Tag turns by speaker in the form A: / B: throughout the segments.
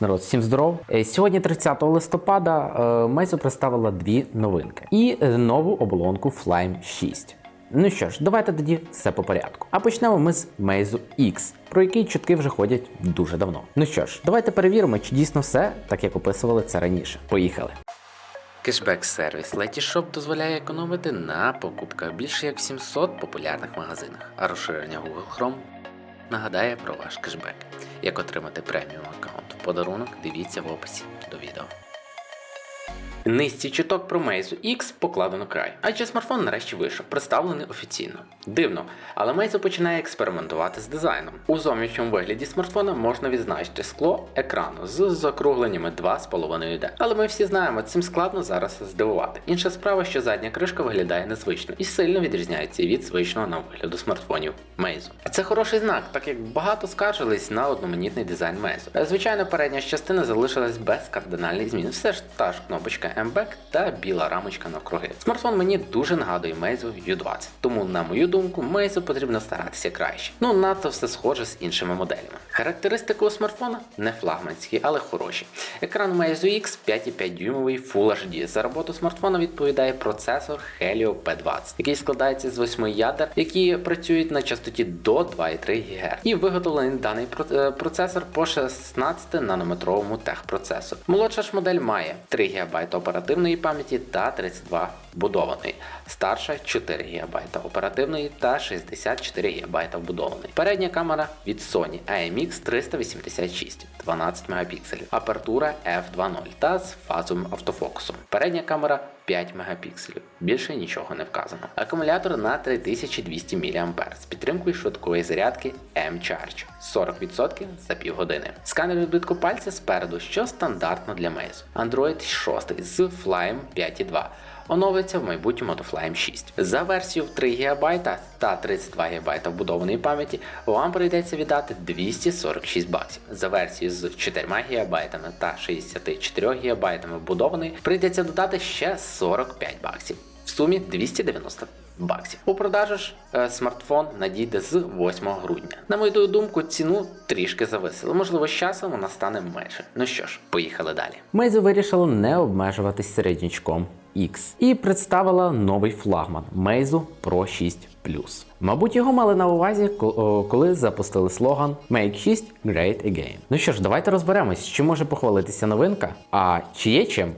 A: Народ, всім здоров. Е, Сьогодні, 30 листопада, е, Meizu представила дві новинки і е, нову оболонку Flame 6. Ну що ж, давайте тоді все по порядку. А почнемо ми з Meizu X, про який чутки вже ходять дуже давно. Ну що ж, давайте перевіримо, чи дійсно все так, як описували це раніше. Поїхали. Кешбек-сервіс Letysshop дозволяє економити на покупках більше як 700 популярних магазинах, а розширення Google Chrome нагадає про ваш кешбек. Як отримати преміум аккаунт подарунок, дивіться в описі до відео. Низці чуток про Meizu X покладено край, адже смартфон нарешті вийшов, представлений офіційно. Дивно, але Meizu починає експериментувати з дизайном. У зовнішньому вигляді смартфона можна відзначити скло екрану з закругленнями 2,5D. Але ми всі знаємо, цим складно зараз здивувати. Інша справа, що задня кришка виглядає незвично і сильно відрізняється від звичного нам вигляду смартфонів Meizu. Це хороший знак, так як багато скаржились на одноманітний дизайн Meizu. Звичайно, передня частина залишилась без кардинальних змін. Все ж та ж кнопочка MBAC та біла рамочка навкруги. Смартфон мені дуже нагадує Meizu U20, тому, на мою думку, Meizu потрібно старатися краще. Ну, надто все схоже з іншими моделями. Характеристики у смартфона не флагманські, але хороші. Екран Meizu X 5,5 дюймовий Full HD. За роботу смартфона відповідає процесор Helio P20, який складається з 8 ядер, які працюють на частоті до 2,3 ГГц. І виготовлений даний е, процесор по 16 нанометровому техпроцесору. Молодша ж модель має 3 ГБ оперативної пам'яті та 32 вбудованої. Старша 4 ГБ оперативної та 64 ГБ вбудованої. Передня камера від Sony AMX 386 12 Мп, апертура f2.0 та з фазовим автофокусом. Передня камера 5 Мп. Більше нічого не вказано. Акумулятор на 3200 мАh з підтримкою швидкої зарядки M-Charge 40% за півгодини. Сканер відбитку пальця спереду, що стандартно для Meizu. Android 6 з Flame 5.2 оновиться в майбутньому до Flame 6. За версію в 3 ГБ та 32 ГБ вбудованої пам'яті вам прийдеться віддати 246 баксів. За версію з 4 ГБ та 64 ГБ вбудованої прийдеться додати ще 45 баксів. В сумі 290 баксів. У продажу ж е, смартфон надійде з 8 грудня. На мою думку, ціну трішки зависили. Можливо, з часом вона стане менше. Ну що ж, поїхали далі. Meizu вирішила не обмежуватись середнячком X і представила новий флагман Meizu Pro 6 Plus. Мабуть, його мали на увазі, коли запустили слоган Make 6 Great Again. Ну що ж, давайте розберемось, чи може похвалитися новинка, а чи є чим?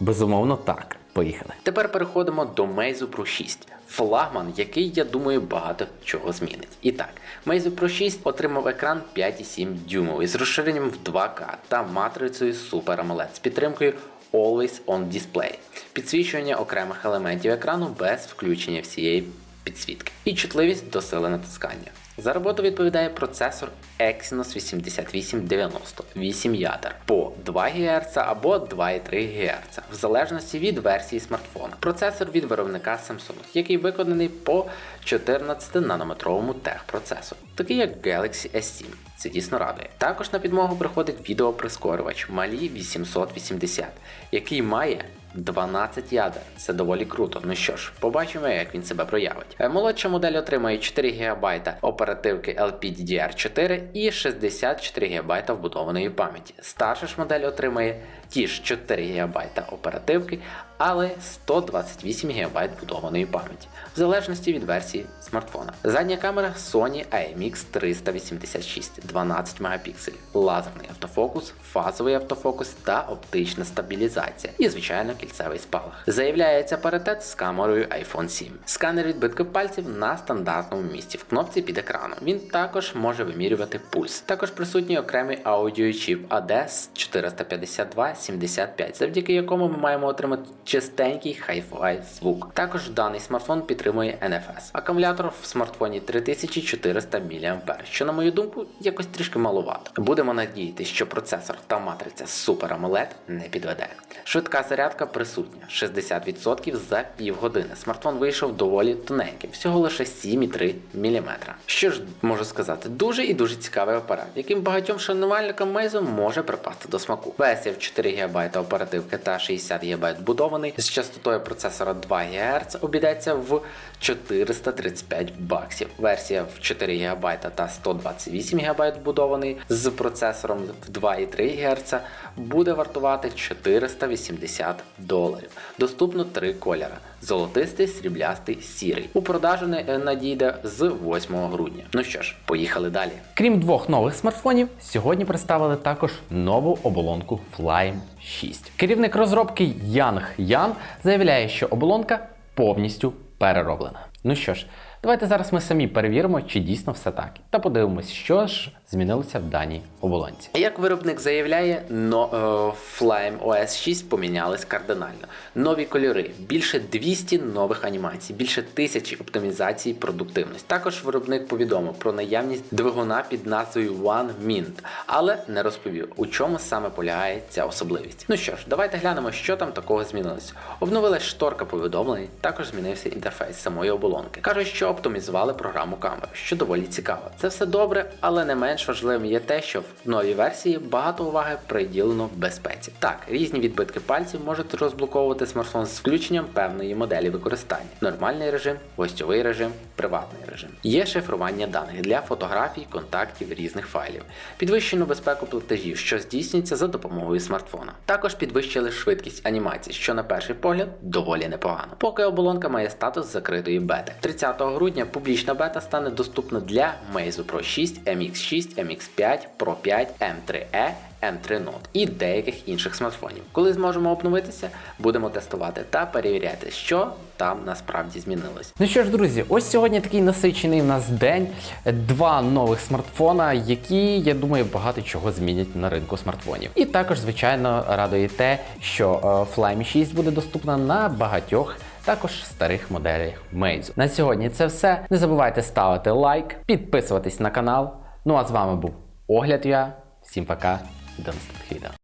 A: Безумовно, так. Поїхали. Тепер переходимо до Meizu Pro 6. Флагман, який, я думаю, багато чого змінить. І так, Meizu Pro 6 отримав екран 5,7 дюймовий з розширенням в 2К та матрицею Super AMOLED з підтримкою Always On Display, підсвічування окремих елементів екрану без включення всієї підсвітки і чутливість до сили натискання. За роботу відповідає процесор Exynos 8890 8 ядер по 2 ГГц або 2,3 ГГц, в залежності від версії смартфона. Процесор від виробника Samsung, який виконаний по 14 нанометровому техпроцесору, такий як Galaxy S7. Це дійсно радує. Також на підмогу приходить відеоприскорювач Mali 880, який має 12 ядер. Це доволі круто. Ну що ж, побачимо, як він себе проявить. Е, Молодша модель отримає 4 ГБ оперативки LPDDR4 і 64 ГБ вбудованої пам'яті. Старша ж модель отримає ті ж 4 ГБ оперативки, але 128 ГБ вбудованої пам'яті, в залежності від версії смартфона. Задня камера Sony IMX 386 12 Мп, лазерний автофокус, фазовий автофокус та оптична стабілізація. І, звичайно, кільцевий спалах. Заявляється паритет з камерою iPhone 7. Сканер відбитків пальців на стандартному місці в кнопці під екраном. Він також може вимірювати пульс. Також присутній окремий аудіочіп ADS 45275, завдяки якому ми маємо отримати чистенький hi-fi звук. Також даний смартфон підтримує NFS. Акумулятор в смартфоні 3400 мАh, що на мою думку якось трішки маловато. Будемо надіятися, що процесор та матриця Super AMOLED не підведе. Швидка зарядка присутня 60% за півгодини. Смартфон вийшов доволі тоненьким, всього лише 7,3 мм. Що ж можу сказати, дуже і дуже цікавий апарат, яким багатьом шанувальникам Meizu може припасти до смаку. Версія в 4 ГБ оперативки та 60 ГБ вбудованої вбудований з частотою процесора 2 ГГц, обійдеться в 435 баксів. Версія в 4 ГБ та 128 ГБ вбудований з процесором в 2,3 ГГц буде вартувати 480 доларів. Доступно три кольори: золотистий, сріблястий, сірий. У продажу не- е, надійде з 8 грудня. Ну що ж, поїхали далі.
B: Крім двох нових смартфонів, сьогодні представили також нову оболонку Flame 6. Керівник розробки Янг Ян заявляє, що оболонка повністю перероблена. Ну що ж, давайте зараз ми самі перевіримо, чи дійсно все так, та подивимось, що ж змінилося в даній оболонці.
A: Як виробник заявляє, но, е, Flame OS 6 помінялись кардинально. Нові кольори, більше 200 нових анімацій, більше тисячі оптимізацій продуктивності. Також виробник повідомив про наявність двигуна під назвою One Mint, але не розповів, у чому саме полягає ця особливість. Ну що ж, давайте глянемо, що там такого змінилось. Обновилась шторка повідомлень, також змінився інтерфейс самої оболонки. Кажуть, що оптимізували програму камери, що доволі цікаво. Це все добре, але не менш важливим є те, що в новій версії багато уваги приділено безпеці. Так, різні відбитки пальців можуть розблоковувати смартфон з включенням певної моделі використання: нормальний режим, гостьовий режим, приватний режим. Є шифрування даних для фотографій, контактів різних файлів, підвищену безпеку платежів, що здійснюється за допомогою смартфона. Також підвищили швидкість анімації, що на перший погляд доволі непогано. Поки оболонка має статус закритої бети. 30 грудня публічна бета стане доступна для Meizu Pro 6, MX6, MX5, Pro 5, M3e. M3 Note і деяких інших смартфонів. Коли зможемо обновитися, будемо тестувати та перевіряти, що там насправді змінилось.
B: Ну що ж, друзі, ось сьогодні такий насичений в нас день. Два нових смартфона, які, я думаю, багато чого змінять на ринку смартфонів. І також, звичайно, радує те, що е, Flame 6 буде доступна на багатьох. Також старих моделях Meizu. На сьогодні це все. Не забувайте ставити лайк, підписуватись на канал. Ну а з вами був Огляд я. Всім пока до наступних відео.